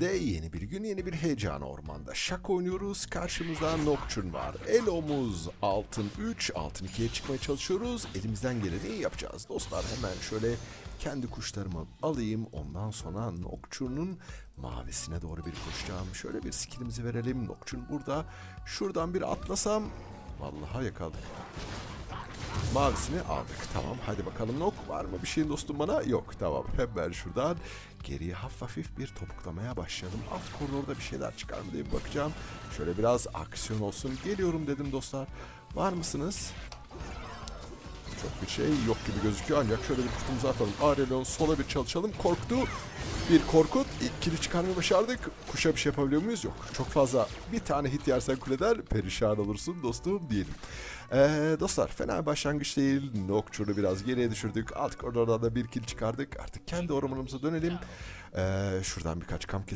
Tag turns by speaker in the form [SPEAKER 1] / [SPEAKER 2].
[SPEAKER 1] içinde yeni bir gün yeni bir heyecan ormanda. Şak oynuyoruz. Karşımızda Nocturne var. El omuz altın 3, altın 2'ye çıkmaya çalışıyoruz. Elimizden geleni yapacağız. Dostlar hemen şöyle kendi kuşlarımı alayım. Ondan sonra Nocturne'un mavisine doğru bir koşacağım. Şöyle bir skillimizi verelim. Nocturne burada. Şuradan bir atlasam. Vallahi yakaladık. Mavisini aldık. Tamam hadi bakalım nok var mı bir şeyin dostum bana? Yok tamam hemen şuradan geriye hafif hafif bir topuklamaya başlayalım. Alt koridorda bir şeyler çıkar mı diye bakacağım. Şöyle biraz aksiyon olsun. Geliyorum dedim dostlar. Var mısınız? Çok bir şey yok gibi gözüküyor ancak şöyle bir kutumuzu atalım. Aurelion sola bir çalışalım. Korktu. Bir korkut. İlk kili çıkarmayı başardık. Kuşa bir şey yapabiliyor muyuz? Yok. Çok fazla bir tane hit yersen kuleden perişan olursun dostum diyelim. Ee, dostlar fena başlangıç değil. Nokçur'u biraz geriye düşürdük. Alt koridordan da bir kill çıkardık. Artık kendi ormanımıza dönelim. Ee, şuradan birkaç kamp keselim.